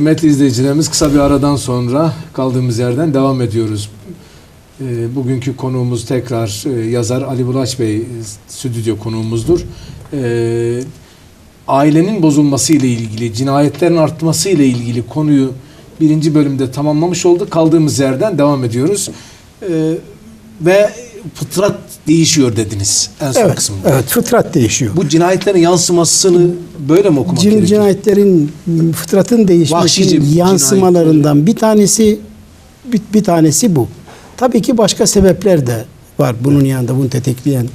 Kıymetli izleyicilerimiz kısa bir aradan sonra kaldığımız yerden devam ediyoruz. Ee, Bugünkü konuğumuz tekrar e, yazar Ali Bulaç Bey e, stüdyo konuğumuzdur. Ee, Ailenin bozulması ile ilgili, cinayetlerin artması ile ilgili konuyu birinci bölümde tamamlamış olduk. Kaldığımız yerden devam ediyoruz. Ee, Ve fıtrat değişiyor dediniz en son Evet, kısımda. evet fıtrat değişiyor. Bu cinayetlerin yansımasını böyle mi okumak Cin, gerekiyor? cinayetlerin fıtratın değişmesinin yansımalarından bir tanesi bir, bir tanesi bu. Tabii ki başka sebepler de var bunun yanında bunu tetikleyen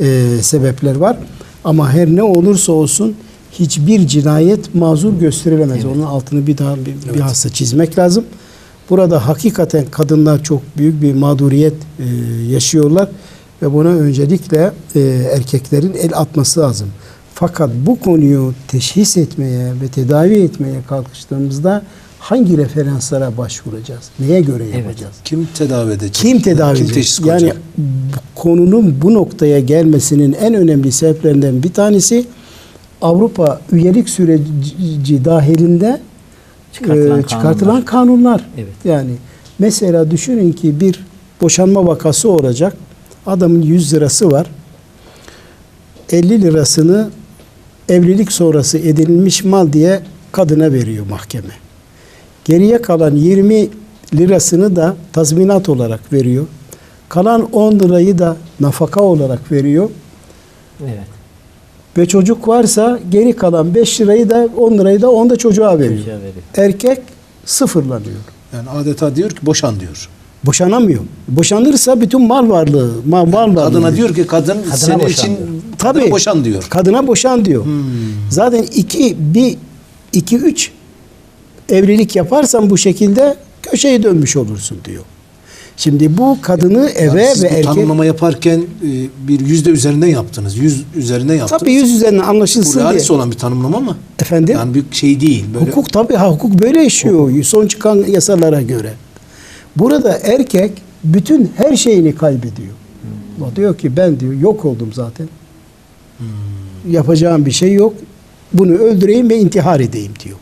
e, sebepler var. Ama her ne olursa olsun hiçbir cinayet mazur gösterilemez. Onun altını bir daha bir, bir hassa çizmek lazım. Burada hakikaten kadınlar çok büyük bir mağduriyet e, yaşıyorlar ve buna öncelikle e, erkeklerin el atması lazım. Fakat bu konuyu teşhis etmeye ve tedavi etmeye kalkıştığımızda hangi referanslara başvuracağız? Neye göre yapacağız? Kim tedavi edecek? Kim tedavi Kim edecek? teşhis Yani konunun bu noktaya gelmesinin en önemli sebeplerinden bir tanesi Avrupa üyelik süreci dahilinde Çıkartılan e, çıkartılan kanunlar. kanunlar. Evet. Yani mesela düşünün ki bir boşanma vakası olacak. Adamın 100 lirası var. 50 lirasını evlilik sonrası edinilmiş mal diye kadına veriyor mahkeme. Geriye kalan 20 lirasını da tazminat olarak veriyor. Kalan 10 lirayı da nafaka olarak veriyor. Evet. Ve çocuk varsa geri kalan 5 lirayı da 10 lirayı da onda çocuğa veriyor. Çocuğa veriyor. Erkek sıfırlanıyor. Yani adeta diyor ki boşan diyor. Boşanamıyor. Boşanırsa bütün mal varlığı, mal, mal varlığı. Kadına diyor ki kadın senin boşan için diyor. kadına Tabii. boşan diyor. Kadına boşan diyor. Hmm. Zaten iki, bir, iki, üç evlilik yaparsan bu şekilde köşeye dönmüş olursun diyor. Şimdi bu kadını eve Yani ve bu erkek... tanımlama yaparken e, bir yüzde üzerinden yaptınız. Yüz üzerinden yaptınız. Tabii yüz üzerinden Bu anlaşılsın diye. realist olan bir tanımlama mı? Efendim? Yani bir şey değil. Böyle Hukuk tabii ha, hukuk böyle işiyor son çıkan yasalara göre. Burada erkek bütün her şeyini kaybediyor. O diyor ki ben diyor yok oldum zaten. Yapacağım bir şey yok. Bunu öldüreyim ve intihar edeyim diyor.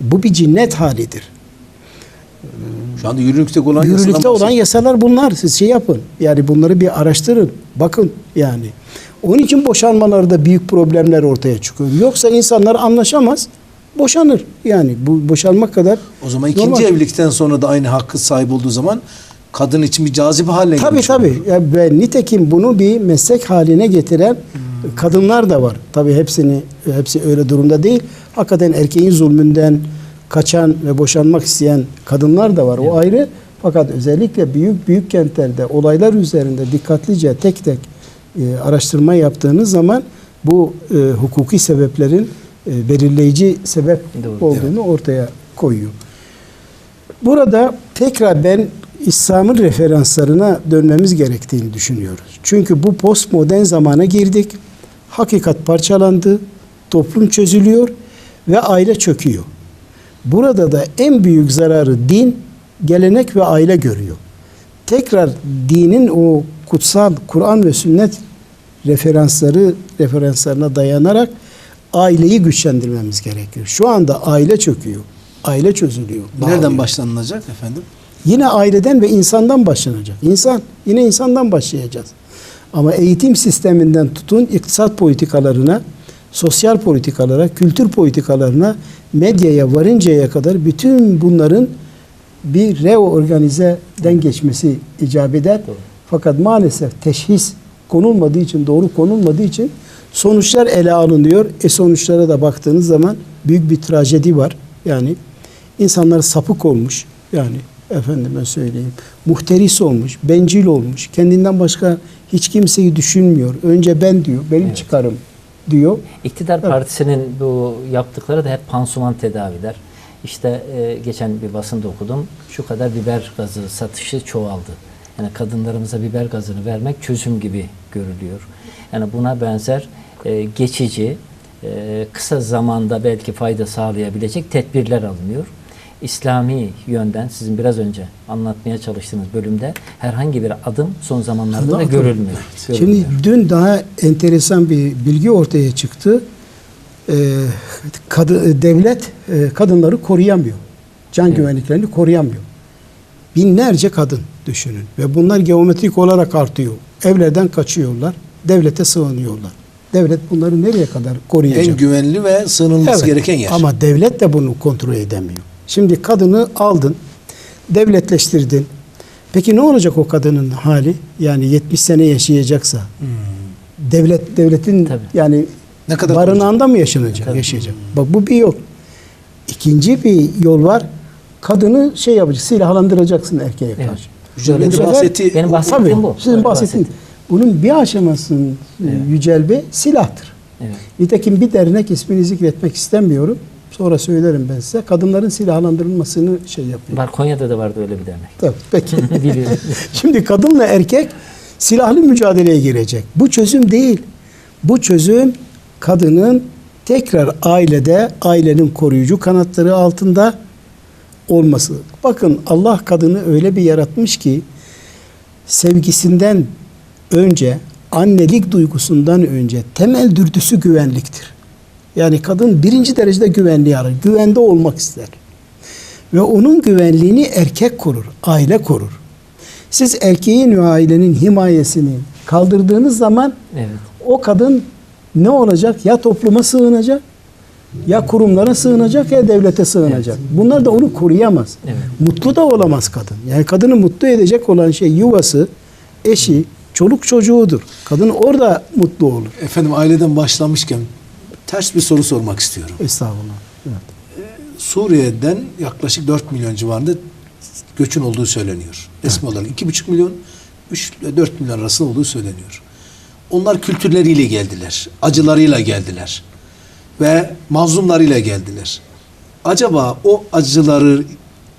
Bu bir cinnet halidir. şu anda yürürlükte olan Yürürlükte yasadan olan yasalar bunlar. Siz şey yapın. Yani bunları bir araştırın. Bakın yani. Onun için boşanmalarda büyük problemler ortaya çıkıyor. Yoksa insanlar anlaşamaz. Boşanır. Yani bu boşanmak kadar O zaman ikinci normal. evlilikten sonra da aynı hakkı sahip olduğu zaman kadın için bir cazibe haline Tabii gelmiş tabii. Ya ve nitekim bunu bir meslek haline getiren kadınlar da var. Tabii hepsini hepsi öyle durumda değil. Hakikaten erkeğin zulmünden kaçan ve boşanmak isteyen kadınlar da var. O ayrı. Fakat özellikle büyük büyük kentlerde olaylar üzerinde dikkatlice tek tek e, araştırma yaptığınız zaman bu e, hukuki sebeplerin e, belirleyici sebep Doğru. olduğunu ortaya koyuyor. Burada tekrar ben İslam'ın referanslarına dönmemiz gerektiğini düşünüyoruz. Çünkü bu postmodern zamana girdik. Hakikat parçalandı, toplum çözülüyor ve aile çöküyor. Burada da en büyük zararı din, gelenek ve aile görüyor. Tekrar dinin o kutsal Kur'an ve sünnet referansları referanslarına dayanarak aileyi güçlendirmemiz gerekiyor. Şu anda aile çöküyor. Aile çözülüyor. Nereden dağılıyor. başlanılacak efendim? Yine aileden ve insandan başlanacak. İnsan, yine insandan başlayacağız. Ama eğitim sisteminden tutun iktisat politikalarına, sosyal politikalara, kültür politikalarına, medyaya varıncaya kadar bütün bunların bir reorganizeden geçmesi icap eder. Fakat maalesef teşhis konulmadığı için, doğru konulmadığı için sonuçlar ele alınıyor. E sonuçlara da baktığınız zaman büyük bir trajedi var. Yani insanlar sapık olmuş. Yani efendime söyleyeyim. Muhteris olmuş, bencil olmuş. Kendinden başka hiç kimseyi düşünmüyor. Önce ben diyor, benim Evet. çıkarım diyor. İktidar partisinin bu yaptıkları da hep pansuman tedaviler. İşte e, geçen bir basında okudum. Şu kadar biber gazı satışı çoğaldı. Yani kadınlarımıza biber gazını vermek çözüm gibi görülüyor. Yani buna benzer e, geçici, e, kısa zamanda belki fayda sağlayabilecek tedbirler alınıyor. İslami yönden sizin biraz önce anlatmaya çalıştığınız bölümde herhangi bir adım son zamanlarda da Adım- görülmüyor. Şimdi Görülmüyor. dün daha enteresan bir bilgi ortaya çıktı. e, kadı, devlet e, kadınları koruyamıyor. Can güvenliklerini koruyamıyor. Binlerce kadın düşünün ve bunlar geometrik olarak artıyor. Evlerden kaçıyorlar, devlete sığınıyorlar. Devlet bunları nereye kadar koruyacak? En güvenli ve sığınılması Evet, gereken yer. Ama devlet de bunu kontrol edemiyor. Şimdi kadını aldın, devletleştirdin. Peki ne olacak o kadının hali? Yani 70 sene yaşayacaksa. Devlet devletin Tabii. yani Ne kadar barınağında mı yaşanacak, yaşayacak? Bak bu bir yol. İkinci bir yol var. Kadını şey yapacaksın, silahlandıracaksın erkeğe Evet. karşı. Bu sefer- bahsettiği Benim bahsettiğim Tabii, bu. Sizin bahsettiğiniz. Bunun bir aşamasının e, Yücel Bey silahtır. Evet. Nitekim bir dernek ismini zikretmek istemiyorum. Sonra söylerim ben size. Kadınların silahlandırılmasını şey yapıyor. Var Konya'da da vardı öyle bir dernek. Tabii, peki. Biliyorum. Şimdi kadınla erkek silahlı mücadeleye girecek. Bu çözüm değil. Bu çözüm kadının tekrar ailede, ailenin koruyucu kanatları altında olması. Bakın Allah kadını öyle bir yaratmış ki sevgisinden önce, annelik duygusundan önce temel dürtüsü güvenliktir. Yani kadın birinci derecede güvenliği arar. Güvende olmak ister. Ve onun güvenliğini erkek korur, aile korur. Siz erkeğin ve ailenin himayesini kaldırdığınız zaman Evet. o kadın ne olacak? Ya topluma sığınacak, ya kurumlara sığınacak ya devlete sığınacak. Bunlar da onu koruyamaz. Evet. Mutlu da olamaz kadın. Yani kadını mutlu edecek olan şey yuvası, eşi, çoluk çocuğudur. Kadın orada mutlu olur. Efendim aileden başlamışken ters bir soru sormak istiyorum. Estağfurullah. Evet. Suriye'den yaklaşık 4 milyon civarında göçün olduğu söyleniyor. Resmi olarak 2,5 milyon 3 ile 4 milyon arasında olduğu söyleniyor. Onlar kültürleriyle geldiler, acılarıyla geldiler ve mazlumlarıyla geldiler. Acaba o acıları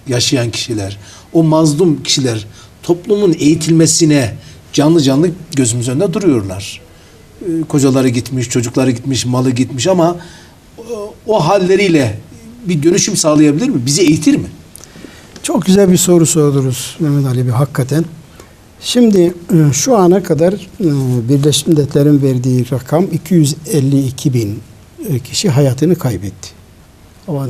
yaşayan kişiler, o mazlum kişiler toplumun eğitilmesine canlı canlı gözümüz önünde duruyorlar. Ee, Kocaları gitmiş, çocukları gitmiş, malı gitmiş ama o, o halleriyle bir dönüşüm sağlayabilir mi? Bizi eğitir mi? Çok güzel bir soru sordunuz Mehmet Ali Bey hakikaten. Şimdi e, şu ana kadar e, Birleşmiş Milletler'in verdiği rakam 252 bin e, kişi hayatını kaybetti. Ama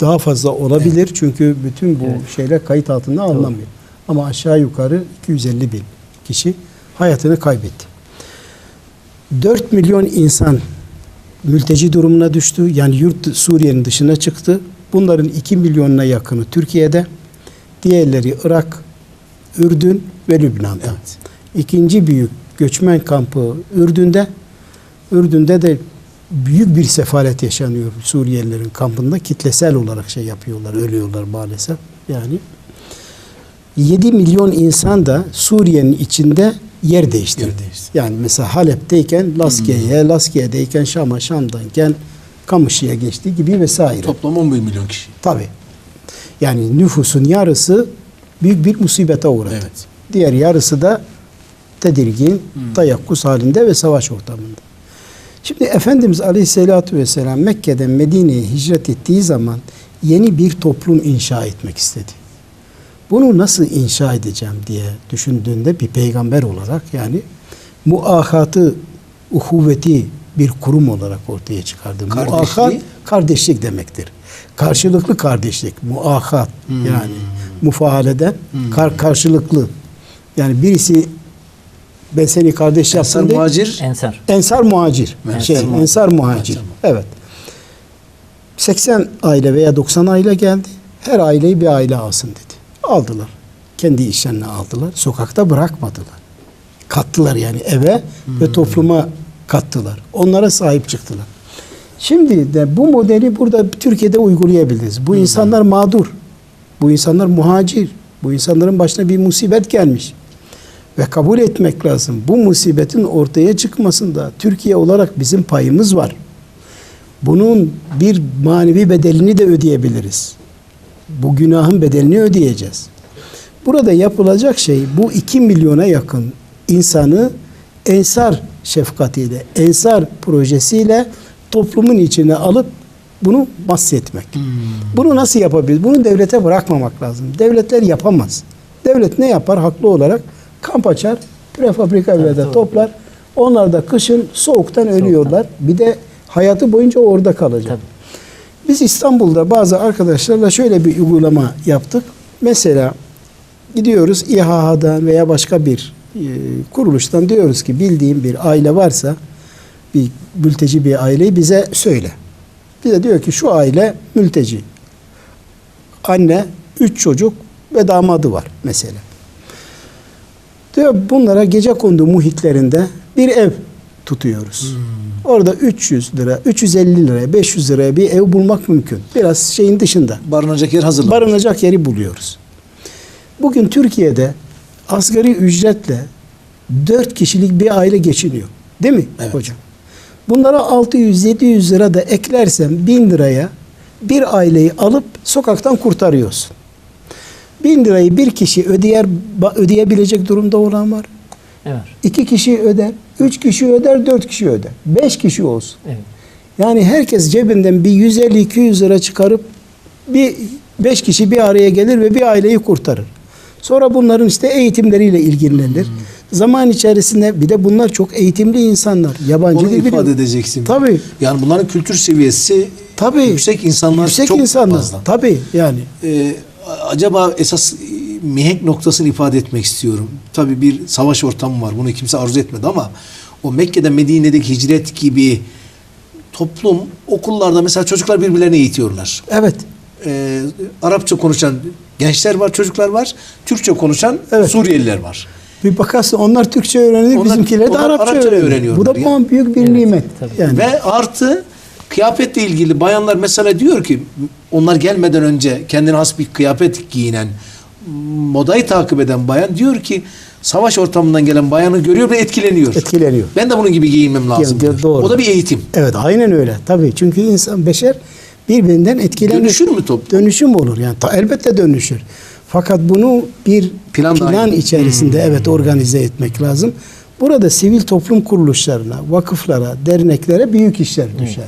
daha fazla olabilir çünkü bütün bu Evet. şeyler kayıt altında alınamıyor. Ama aşağı yukarı 250 bin kişi hayatını kaybetti. 4 milyon insan mülteci durumuna düştü. Yani yurt Suriye'nin dışına çıktı. Bunların 2 milyonuna yakını Türkiye'de. Diğerleri Irak, Ürdün ve Lübnan'da. Evet. İkinci büyük göçmen kampı Ürdün'de. Ürdün'de de büyük bir sefalet yaşanıyor Suriyelilerin kampında. Kitlesel olarak şey yapıyorlar, ölüyorlar maalesef. Yani 7 milyon insan da Suriye'nin içinde yer değiştirdi. Yer değiştirdi. Yani mesela Halep'teyken Laskiye'ye, Laskiye'deyken Şam'a, Şam'dayken Kamışlı'ya geçtiği gibi vesaire. Toplam 11 milyon kişi. Tabii. Yani nüfusun yarısı büyük bir musibete uğradı. Evet. Diğer yarısı da tedirgin, tayakkuz halinde ve savaş ortamında. Şimdi Efendimiz Aleyhisselatü Vesselam Mekke'den Medine'ye hicret ettiği zaman yeni bir toplum inşa etmek istedi. Bunu nasıl inşa edeceğim diye düşündüğünde bir peygamber olarak yani muahatı, uhuvveti bir kurum olarak ortaya çıkardı. Kardeşliği? Muahat kardeşlik demektir. Karşılıklı kardeşlik, muahat yani mufahaleden kar, karşılıklı. Yani birisi ben seni kardeş Ensar yaptım değil. muhacir Ensar. Ensar muhacir. Ensar şey, muhacir. ensar muhacir. Ensar Evet. 80 aile veya 90 aile geldi. Her aileyi bir aile alsın dedi. Aldılar. Kendi işlerine aldılar. Sokakta bırakmadılar. Kattılar yani eve ve topluma kattılar. Onlara sahip çıktılar. Şimdi de bu modeli burada Türkiye'de uygulayabiliriz. Bu insanlar mağdur. Bu insanlar muhacir. Bu insanların başına bir musibet gelmiş. Ve kabul etmek lazım. Bu musibetin ortaya çıkmasında Türkiye olarak bizim payımız var. Bunun bir manevi bedelini de ödeyebiliriz. Bu günahın bedelini ödeyeceğiz. Burada yapılacak şey bu 2 milyona yakın insanı ensar şefkatiyle, ensar projesiyle toplumun içine alıp bunu bahsetmek. Bunu nasıl yapabiliriz? Bunu devlete bırakmamak lazım. Devletler yapamaz. Devlet ne yapar? Haklı olarak kamp açar, prefabrika evlerde doğru. toplar. Onlar da kışın soğuktan ölüyorlar. Bir de Hayatı boyunca orada kalacak. Tabii. Biz İstanbul'da bazı arkadaşlarla şöyle bir uygulama yaptık. Mesela gidiyoruz İHA'dan veya başka bir e, kuruluştan diyoruz ki bildiğim bir aile varsa bir mülteci bir aileyi bize söyle. Bize diyor ki şu aile mülteci. Anne, üç çocuk ve damadı var mesela. Diyor bunlara gece kondu muhitlerinde bir ev tutuyoruz. Orada 300 lira, 350 liraya, 500 liraya bir ev bulmak mümkün. Biraz şeyin dışında. Barınacak yer hazırlanmış. Barınacak yeri buluyoruz. Bugün Türkiye'de asgari ücretle 4 kişilik bir aile geçiniyor. Değil mi Evet. hocam? Bunlara 600-700 lira da eklersen 1000 liraya bir aileyi alıp sokaktan kurtarıyorsun. 1000 lirayı bir kişi ödeyer, ödeyebilecek durumda olan var. Evet. İki kişi öder, üç kişi öder, dört kişi öder. Beş kişi olsun. Evet. Yani herkes cebinden bir 150-200 lira çıkarıp bir beş kişi bir araya gelir ve bir aileyi kurtarır. Sonra bunların işte eğitimleriyle ilgilenilir. Zaman içerisinde bir de bunlar çok eğitimli insanlar. Yabancı Onu dil ifade biliyor. edeceksin. Tabii. Yani bunların kültür seviyesi Tabii. yüksek insanlar Yüksek çok insanlar. fazla. Tabii yani. Ee, acaba esas mihenk noktasını ifade etmek istiyorum. Tabii bir savaş ortamı var. Bunu kimse arzu etmedi ama o Mekke'de Medine'deki hicret gibi toplum okullarda mesela çocuklar birbirlerini eğitiyorlar. Evet. Ee, Arapça konuşan gençler var, çocuklar var. Türkçe konuşan Evet. Suriyeliler var. Bir bakarsın onlar Türkçe öğrenir, Onlar- bizimkiler de Arapça, Arapça öğrenir. öğreniyorlar Bu da ya. puan büyük bir Evet, nimet. tabii. Yani. Ve artı kıyafetle ilgili bayanlar mesela diyor ki onlar gelmeden önce kendine has bir kıyafet giyinen modayı takip eden bayan diyor ki savaş ortamından gelen bayanı görüyor ve etkileniyor. Etkileniyor. Ben de bunun gibi giyinmem lazım. diyor, diyor. doğru. O da bir eğitim. Evet aynen öyle. Tabii çünkü insan beşer birbirinden etkilenir. Dönüşür mü toplum? Dönüşüm olur yani ta- elbette dönüşür. Fakat bunu bir Plan plan, içerisinde evet organize etmek lazım. Burada sivil toplum kuruluşlarına, vakıflara, derneklere büyük işler düşer.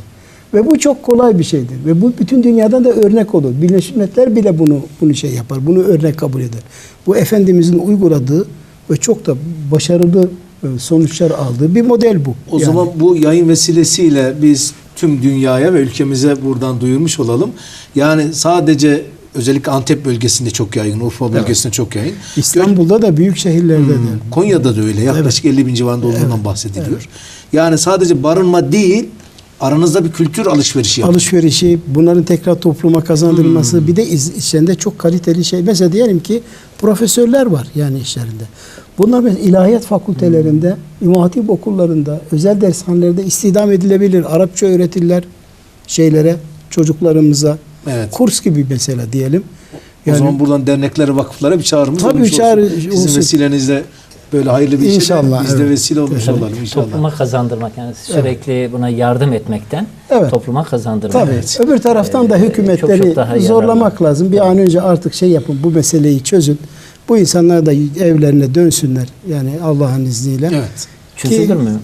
Ve bu çok kolay bir şeydir. Ve bu bütün dünyadan da örnek olur. Birleşmiş Milletler bile bunu bunu şey yapar. Bunu örnek kabul eder. Bu Efendimizin uyguladığı ve çok da başarılı e, sonuçlar aldığı bir model bu. O Yani. zaman bu yayın vesilesiyle biz tüm dünyaya ve ülkemize buradan duyurmuş olalım. Yani sadece özellikle Antep bölgesinde çok yaygın, Urfa bölgesinde çok yaygın. İstanbul'da da büyük şehirlerde de. Konya'da da öyle. Yaklaşık 50 bin civarında olduğundan bahsediliyor. Yani sadece barınma değil, aranızda bir kültür alışverişi yapın. alışverişi, bunların tekrar topluma kazandırılması, bir de iz- içlerinde çok kaliteli şey. Mesela diyelim ki profesörler var yani işlerinde. Bunlar mesela ilahiyat fakültelerinde, İmam Hatip okullarında, özel dershanelerde istihdam edilebilir. Arapça öğretirler şeylere, çocuklarımıza. Evet. Kurs gibi mesela diyelim. o zaman buradan derneklere, vakıflara bir çağrımız Tabii olmuş çağrı olsun. Sizin olsun. vesilenizle böyle hayırlı bir işe de İnşallah, biz de evet. vesile olmuş Tabii, olalım inşallah. Topluma kazandırmak yani sürekli buna yardım etmekten Evet. topluma kazandırmak. Tabii. Öbür taraftan da Ee, hükümetleri çok çok daha zorlamak lazım. Bir an önce artık şey yapın, bu meseleyi çözün. Bu insanlar da evlerine dönsünler. Yani Allah'ın izniyle. Evet. Çözülür mü?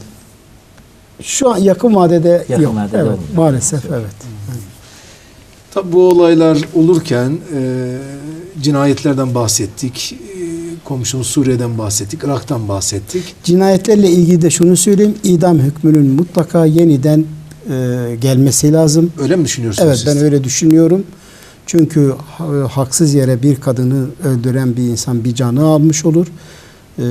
Şu an yakın vadede Yakın yok. vadede evet, olmuyor. maalesef evet. Tabi bu olaylar olurken e, cinayetlerden bahsettik. Komşumuz Suriye'den bahsettik. Irak'tan bahsettik. Cinayetlerle ilgili de şunu söyleyeyim. İdam hükmünün mutlaka yeniden e, gelmesi lazım. Öyle mi düşünüyorsunuz Evet siz? ben öyle düşünüyorum. Çünkü ha- haksız yere bir kadını öldüren bir insan bir canı almış olur. Ee,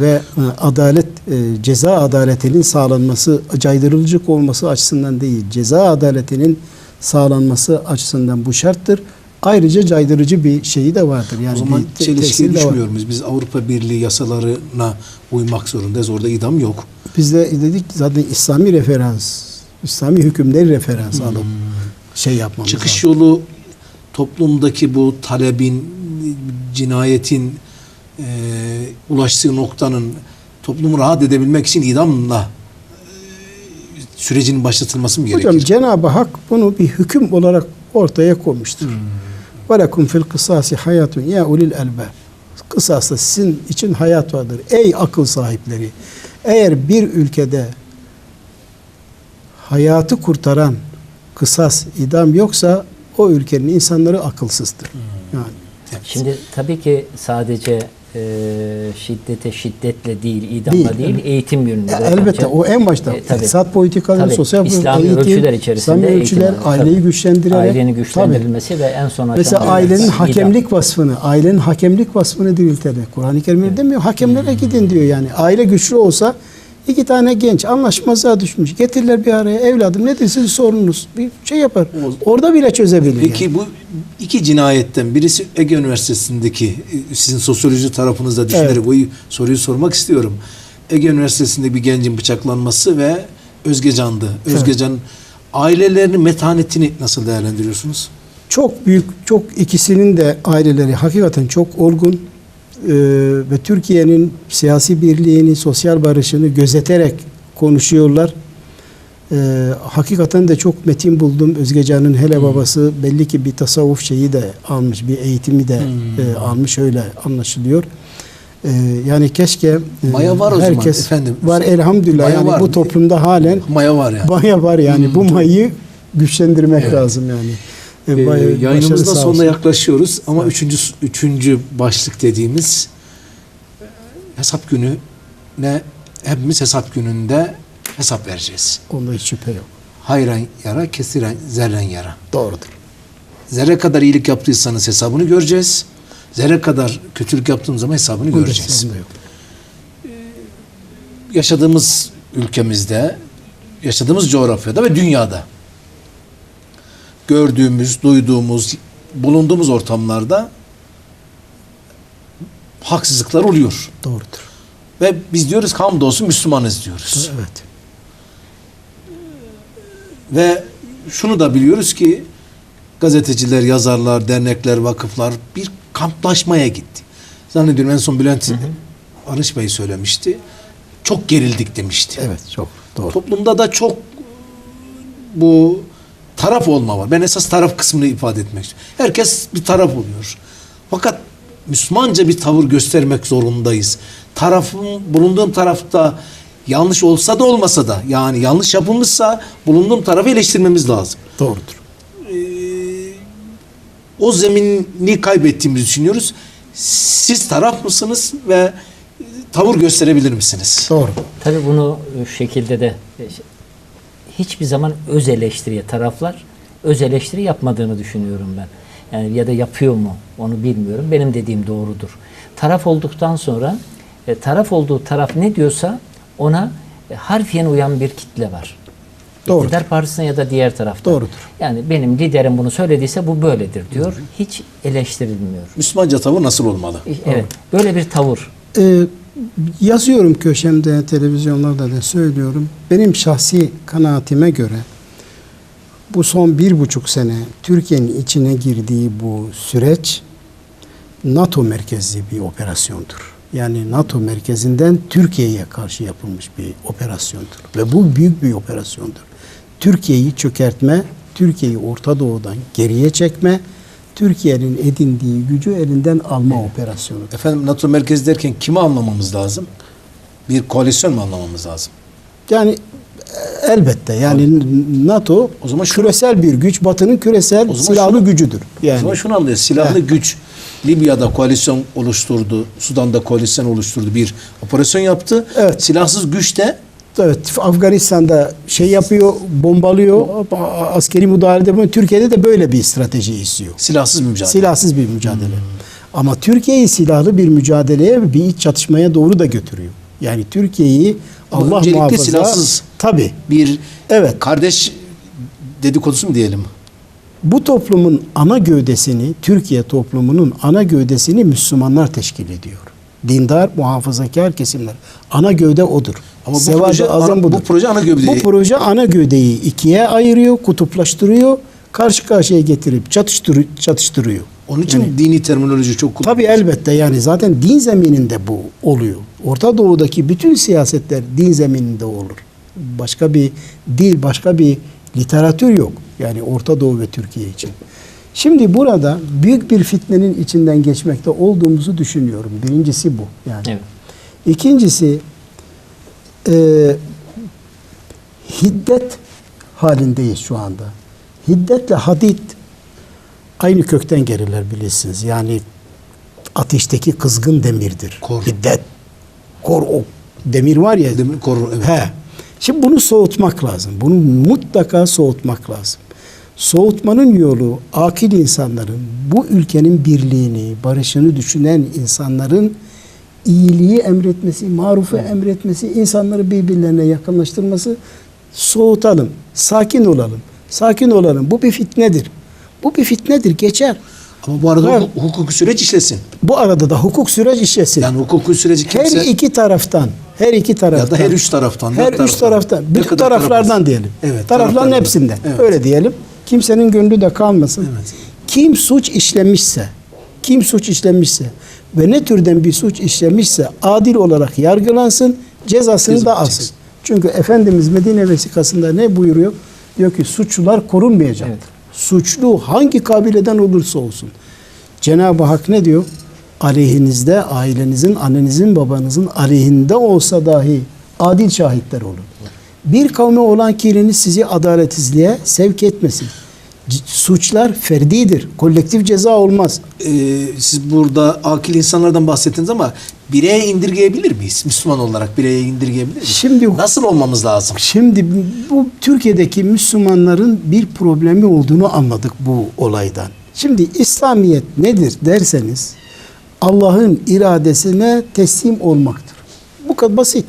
ve e, adalet e, ceza adaletinin sağlanması caydırıcı olması açısından değil ceza adaletinin sağlanması açısından bu şarttır. Ayrıca caydırıcı bir şeyi de vardır. Yani o zaman bir te- çelişkiye tesiri de var. düşmüyor muyuz? Biz Avrupa Birliği yasalarına uymak zorundayız. Orada idam yok. Biz de dedik zaten İslami referans, İslami hükümleri referans alıp şey yapmamız Hmm. Çıkış lazım. yolu toplumdaki bu talebin, cinayetin e, ulaştığı noktanın toplumu rahat edebilmek için idamla e, sürecinin başlatılması mı gerekir? Hocam Cenab-ı Hak bunu bir hüküm olarak ortaya koymuştur. Ve lekum fil kısasi hayatun ya ulil elbab. Kısasta sizin için hayat vardır. Ey akıl sahipleri. Eğer bir ülkede hayatı kurtaran kısas, idam yoksa o ülkenin insanları akılsızdır. Yani Şimdi tabii ki sadece e, şiddete şiddetle değil, idamla Değil, değil, eğitim yönünde. Ya elbette o en başta E, tabii. iktisat politikaları, Tabii, sosyal İslami eğitim, ölçüler içerisinde İslami eğitim ölçüler, alıyor. aileyi Tabii. güçlendirerek. Ailenin Tabii. güçlendirilmesi ve en son Mesela ailenin idam. hakemlik vasfını, ailenin hakemlik vasfını diriltede. Kur'an-ı Kerim'de demiyor, hakemlere gidin diyor yani. Aile güçlü olsa iki tane genç anlaşmazlığa düşmüş. Getirler bir araya evladım nedir sizin sorununuz? Bir şey yapar. Orada bile çözebilir. Peki yani. bu iki cinayetten birisi Ege Üniversitesi'ndeki e, sizin sosyoloji tarafınızda düşünerek Evet. bu soruyu sormak istiyorum. Ege Üniversitesi'nde bir gencin bıçaklanması ve Özgecan'dı. Özgecan ailelerinin metanetini nasıl değerlendiriyorsunuz? Çok büyük, çok ikisinin de aileleri hakikaten çok olgun Ee, ve Türkiye'nin siyasi birliğini, sosyal barışını gözeterek konuşuyorlar. Ee, hakikaten de çok metin buldum. Özgecan'ın hele babası belli ki bir tasavvuf şeyi de almış, bir eğitimi de e, almış öyle anlaşılıyor. Ee, yani keşke e, Maya var o zaman herkes efendim. var elhamdülillah Maya yani var. bu toplumda halen Maya var yani. maya var yani bu mayı güçlendirmek Evet. lazım yani. Bay- başarı yayınımızın sağ sonuna yaklaşıyoruz ama üçüncü üçüncü başlık dediğimiz hesap günü ne hepimiz hesap gününde hesap vereceğiz. Onda hiç şüphe yok. Hayran yara, kesiren zerren yara. Doğrudur. Zerre kadar iyilik yaptıysanız hesabını göreceğiz. Zerre kadar kötülük yaptığımız zaman hesabını Onda göreceğiz. yok. Yaşadığımız ülkemizde, yaşadığımız coğrafyada ve dünyada gördüğümüz, duyduğumuz, bulunduğumuz ortamlarda haksızlıklar oluyor. Doğrudur. Ve biz diyoruz ki hamdolsun Müslümanız diyoruz. Evet. Ve şunu da biliyoruz ki gazeteciler, yazarlar, dernekler, vakıflar bir kamplaşmaya gitti. Zannediyorum en son Bülent Arınç Bey söylemişti. Çok gerildik demişti. Evet çok doğru. Toplumda da çok bu taraf olma var. Ben esas taraf kısmını ifade etmek istiyorum. Herkes bir taraf oluyor. Fakat Müslümanca bir tavır göstermek zorundayız. Tarafım, bulunduğum tarafta yanlış olsa da olmasa da yani yanlış yapılmışsa bulunduğum tarafı eleştirmemiz lazım. Doğrudur. O zeminini kaybettiğimizi düşünüyoruz. Siz taraf mısınız ve tavır gösterebilir misiniz? Doğru. Tabii bunu şu şekilde de e, hiçbir zaman öz eleştiriye taraflar öz eleştiri yapmadığını düşünüyorum ben. Yani ya da yapıyor mu onu bilmiyorum. Benim dediğim doğrudur. Taraf olduktan sonra e, taraf olduğu taraf ne diyorsa ona e, harfiyen uyan bir kitle var. Doğrudur. İktidar partisine ya da diğer tarafta. Doğrudur. Yani benim liderim bunu söylediyse bu böyledir diyor. Hiç eleştirilmiyor. Müslümanca tavır nasıl olmalı? Evet. Böyle bir tavır. Ee, yazıyorum köşemde, televizyonlarda da söylüyorum. Benim şahsi kanaatime göre bu son bir buçuk sene Türkiye'nin içine girdiği bu süreç NATO merkezli bir operasyondur. Yani NATO merkezinden Türkiye'ye karşı yapılmış bir operasyondur. Ve bu büyük bir operasyondur. Türkiye'yi çökertme, Türkiye'yi Orta Doğu'dan geriye çekme, Türkiye'nin edindiği gücü elinden alma operasyonudur. Efendim NATO merkezi derken kimi anlamamız lazım? Bir koalisyon mu anlamamız lazım? Yani e, elbette yani NATO O zaman şu- küresel bir güç, Batı'nın küresel O silahlı şunu- gücüdür. O Yani zaman şunu anlıyoruz. Silahlı güç Libya'da koalisyon oluşturdu. Sudan'da koalisyon oluşturdu. Bir operasyon yaptı. Evet. Silahsız güç de evet Afganistan'da şey yapıyor, bombalıyor, askeri müdahalede yapıyor. Türkiye'de de böyle bir strateji istiyor. silahsız mücadele. Silahsız bir mücadele. Ama Türkiye'yi silahlı bir mücadeleye, bir iç çatışmaya doğru da götürüyor. Yani Türkiye'yi Allah muhafaza silahsız. tabii bir Evet. kardeş dedikodusu mu diyelim? bu toplumun ana gövdesini, Türkiye toplumunun ana gövdesini Müslümanlar teşkil ediyor. Dindar, muhafazakar kesimler. Ana gövde odur. Ama bu proje- azam budur. bu proje ana gövdeyi- Bu proje ana gövdeyi ikiye ayırıyor, kutuplaştırıyor, karşı karşıya getirip çatıştır, çatıştırıyor. Onun için dini terminoloji çok kullanılıyor. Tabii elbette yani zaten din zemininde bu oluyor. Orta Doğu'daki bütün siyasetler din zemininde olur. Başka bir dil, başka bir literatür yok. Yani Orta Doğu ve Türkiye için. Şimdi burada büyük bir fitnenin içinden geçmekte olduğumuzu düşünüyorum. Birincisi bu. Yani. Evet. İkincisi e, hiddet halindeyiz şu anda. Hiddetle hadid aynı kökten gelirler bilirsiniz. Yani ateşteki kızgın demirdir. Kor. Hiddet. Kor o demir var ya. Demir koru, evet. He. Şimdi bunu soğutmak lazım. Bunu mutlaka soğutmak lazım. Soğutmanın yolu akil insanların, bu ülkenin birliğini, barışını düşünen insanların iyiliği emretmesi, marufu emretmesi, insanları birbirlerine yakınlaştırması soğutalım, sakin olalım. Sakin olalım. Bu bir fitnedir. Bu bir fitnedir, geçer. Ama bu arada Evet. hukuk- hukuki süreç işlesin. Bu arada da hukuk süreç işlesin. Yani hukuki süreci her kimse iki taraftan, her iki taraftan. ya da her üç taraftan. Her dört üç taraftan. Bütün taraflardan taraf- diyelim. Evet. Tarafların hepsinden. Evet. Öyle diyelim. Kimsenin gönlü de kalmasın. Evet. Kim suç işlemişse, kim suç işlemişse ve ne türden bir suç işlemişse adil olarak yargılansın, cezasını Ceza da alsın. Çünkü Efendimiz Medine vesikasında ne buyuruyor? Diyor ki suçlular korunmayacak. Evet. Suçlu hangi kabileden olursa olsun. Cenab-ı Hak ne diyor? Aleyhinizde ailenizin, annenizin, babanızın aleyhinde olsa dahi adil şahitler olun. Bir kavme olan kiriniz sizi adaletsizliğe sevk etmesin. Suçlar ferdidir. Kolektif ceza olmaz. Ee, siz burada akil insanlardan bahsettiniz ama bireye indirgeyebilir miyiz? Müslüman olarak bireye indirgeyebilir miyiz? Şimdi- Nasıl olmamız lazım? Şimdi bu Türkiye'deki Müslümanların bir problemi olduğunu anladık bu olaydan. Şimdi İslamiyet nedir derseniz Allah'ın iradesine teslim olmaktır. Bu kadar basit.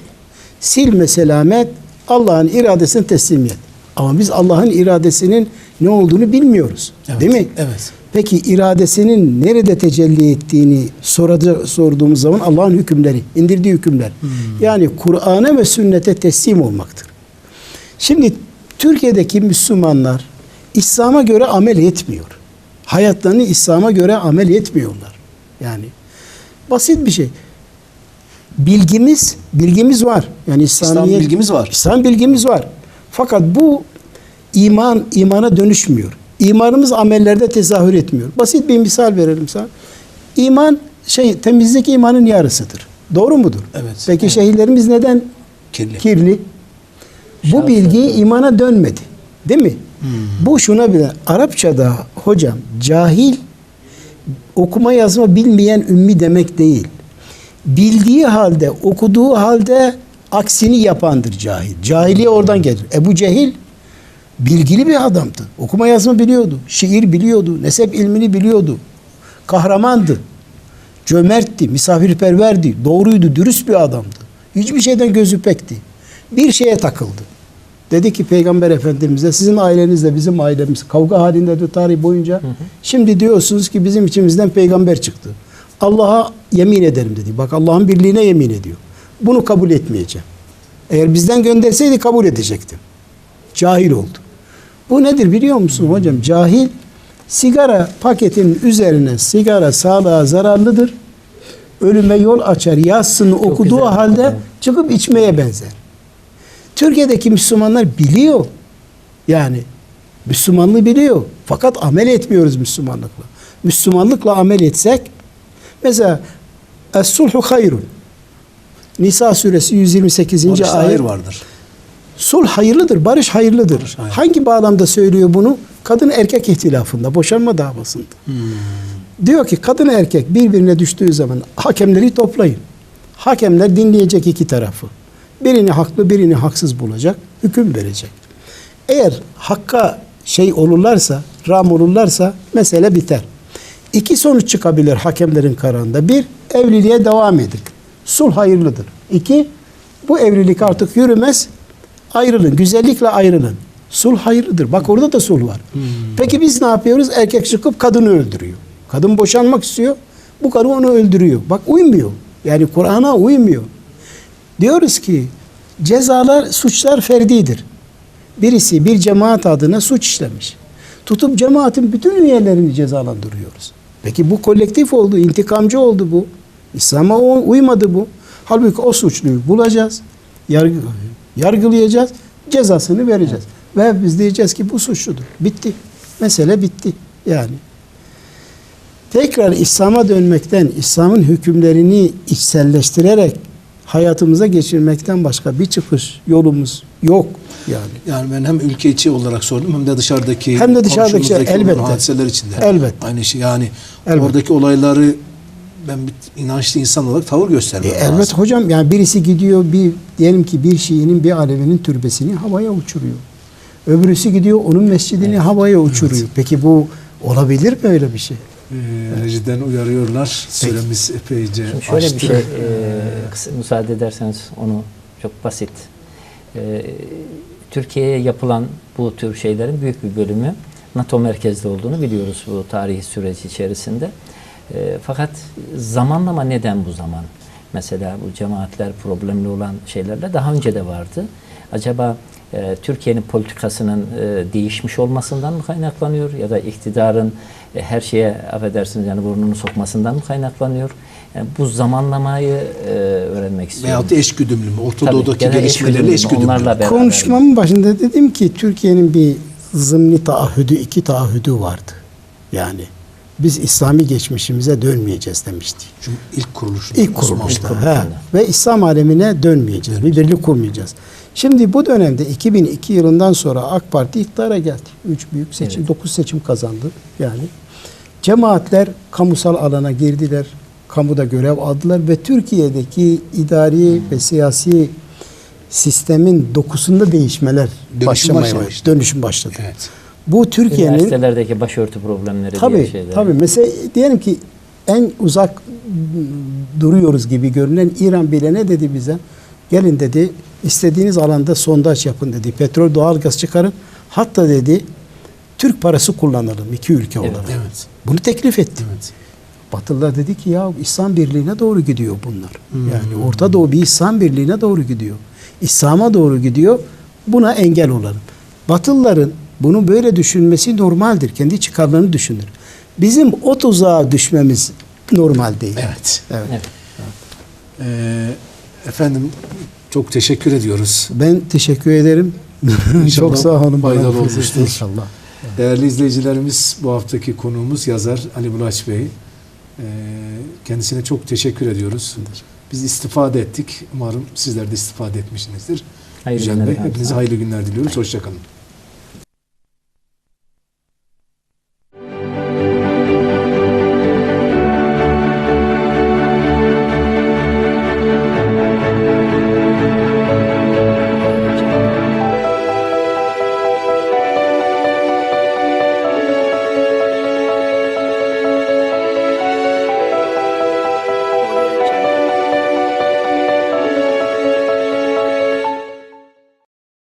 Silme selamet Allah'ın iradesine teslimiyet. Ama biz Allah'ın iradesinin ne olduğunu bilmiyoruz. Evet, Değil mi? evet. Peki iradesinin nerede tecelli ettiğini soraca, sorduğumuz zaman Allah'ın hükümleri, indirdiği hükümler. Yani Kur'an'a ve sünnete teslim olmaktır. Şimdi Türkiye'deki Müslümanlar İslam'a göre amel etmiyor. Hayatlarını İslam'a göre amel etmiyorlar. Yani basit bir şey. Bilgimiz, bilgimiz var. Yani İslamiyet, bilgimiz var. İslam bilgimiz var. Fakat bu iman imana dönüşmüyor. İmanımız amellerde tezahür etmiyor. Basit bir misal verelim sana. İman şey temizlik imanın yarısıdır. Doğru mudur? Evet. Peki şehirlerimiz neden Kirli. kirli? Bu bilgi imana dönmedi. Değil mi? Hmm. Bu şuna bile Arapçada hocam cahil okuma yazma bilmeyen ümmi demek değil. Bildiği halde, okuduğu halde aksini yapandır cahil. Cahiliye oradan gelir. Ebu Cehil bilgili bir adamdı. Okuma yazma biliyordu. Şiir biliyordu. Nesep ilmini biliyordu. Kahramandı. Cömertti, misafirperverdi, doğruydu, dürüst bir adamdı. Hiçbir şeyden gözü pekti. Bir şeye takıldı. Dedi ki Peygamber Efendimiz'e sizin ailenizle bizim ailemiz kavga halindedir tarih boyunca. Şimdi diyorsunuz ki bizim içimizden peygamber çıktı. Allah'a yemin ederim dedi. Bak Allah'ın birliğine yemin ediyor. Bunu kabul etmeyeceğim. Eğer bizden gönderseydi kabul edecektim. Cahil oldu. Bu nedir biliyor musun hocam? Cahil sigara paketinin üzerine sigara sağlığa zararlıdır. Ölüme yol açar yazsın okuduğu güzel. halde çıkıp içmeye benzer. Türkiye'deki Müslümanlar biliyor. Yani Müslümanlığı biliyor. Fakat amel etmiyoruz Müslümanlıkla. Müslümanlıkla amel etsek mesela Es-sulhu hayrun. Nisa suresi 128. Barışta ayet. vardır. Sulh hayırlıdır, barış hayırlıdır. Barış hayırlı. Hangi bağlamda söylüyor bunu? Kadın erkek ihtilafında, boşanma davasında. Hmm. Diyor ki kadın erkek birbirine düştüğü zaman hakemleri toplayın. Hakemler dinleyecek iki tarafı. Birini haklı, birini haksız bulacak, hüküm verecek. Eğer hakka şey olurlarsa, ram olurlarsa mesele biter. İki sonuç çıkabilir hakemlerin kararında. Bir, evliliğe devam edin. Sulh hayırlıdır. İki, bu evlilik artık yürümez, ayrılın. Güzellikle ayrılın. Sulh hayırlıdır. Bak orada da sulh var. Peki biz ne yapıyoruz? Erkek çıkıp kadını öldürüyor. Kadın boşanmak istiyor. Bu karı onu öldürüyor. Bak uymuyor. Yani Kur'an'a uymuyor. Diyoruz ki cezalar, suçlar ferdidir. Birisi bir cemaat adına suç işlemiş. Tutup cemaatin bütün üyelerini cezalandırıyoruz. Peki bu kolektif oldu, intikamcı oldu bu. İslam'a uymadı bu. Halbuki o suçluyu bulacağız, yargı, yargılayacağız, cezasını vereceğiz. Ve biz diyeceğiz ki bu suçludur. Bitti. Mesele bitti. Yani tekrar İslam'a dönmekten, İslam'ın hükümlerini içselleştirerek hayatımıza geçirmekten başka bir çıkış yolumuz yok yani. Yani ben hem ülke içi olarak sordum hem de dışarıdaki Hem de dışarıdaki elbette. hadiseler içinde. Elbette. Aynı şey yani Elbette. oradaki olayları ben bir inançlı insan olarak tavır E, göstermem elbet lazım. hocam yani birisi gidiyor bir diyelim ki bir Şii'nin bir Alevi'nin türbesini havaya uçuruyor. Öbürüsü gidiyor onun mescidini havaya uçuruyor. Peki bu olabilir mi öyle bir şey? Ee, rejiden uyarıyorlar. Süremiz epeyce Şimdi şöyle aştı. bir şey, e, kısa- müsaade ederseniz onu çok basit. E, Türkiye'ye yapılan bu tür şeylerin büyük bir bölümü NATO merkezli olduğunu biliyoruz bu tarihi süreç içerisinde. E, fakat zamanlama neden bu zaman? Mesela bu cemaatler problemli olan şeylerle daha önce de vardı. Acaba e, Türkiye'nin politikasının e, değişmiş olmasından mı kaynaklanıyor ya da iktidarın e, her şeye affedersiniz yani burnunu sokmasından mı kaynaklanıyor? Yani bu zamanlamayı e, öğrenmek istiyorum. Veyahut da eşgüdümlü mü? Orta Doğu'daki gelişmelerle eşgüdümlü, eşgüdümlü. onlarla beraber. Konuşmamın başında dedim ki Türkiye'nin bir zımni taahhüdü, iki taahhüdü vardı. Yani biz İslami geçmişimize dönmeyeceğiz demişti. Çünkü ilk kuruluş. İlk kuruluşta. He. Ve İslam alemine dönmeyeceğiz. Bir birlik kurmayacağız. Şimdi bu dönemde 2002 yılından sonra AK Parti iktidara geldi. Üç büyük seçim, Evet. dokuz seçim kazandı. Yani cemaatler kamusal alana girdiler. Kamuda görev aldılar ve Türkiye'deki idari ve siyasi sistemin dokusunda değişmeler Dönüşüm başlamaya başladı. Dönüşüm başladı. Evet. Bu Türkiye'nin Üniversitelerdeki başörtü problemleri diye Tabii, şeyler. tabii. Mesela diyelim ki en uzak duruyoruz gibi görünen İran bile ne dedi bize? Gelin dedi, istediğiniz alanda sondaj yapın dedi. Petrol, doğalgaz çıkarın. Hatta dedi, Türk parası kullanalım iki ülke Evet. olarak. Evet. Bunu teklif etti. Evet. Batılılar dedi ki ya İslam birliğine doğru gidiyor bunlar. Yani Orta Doğu bir İslam birliğine doğru gidiyor. İslam'a doğru gidiyor. Buna engel olalım. Batılıların bunu böyle düşünmesi normaldir. Kendi çıkarlarını düşünür. Bizim o tuzağa düşmemiz normal değil. Evet. Evet. Evet. Ee, efendim çok teşekkür ediyoruz. Ben teşekkür ederim. İnşallah Çok sağ olun. faydalı olmuştur. İnşallah. Değerli izleyicilerimiz bu haftaki konuğumuz yazar Ali Bulaç Bey. Ee, kendisine çok teşekkür ediyoruz. Biz istifade ettik. Umarım sizler de istifade etmişsinizdir. Hayırlı günler hepinize hayırlı günler diliyoruz. Hoşçakalın.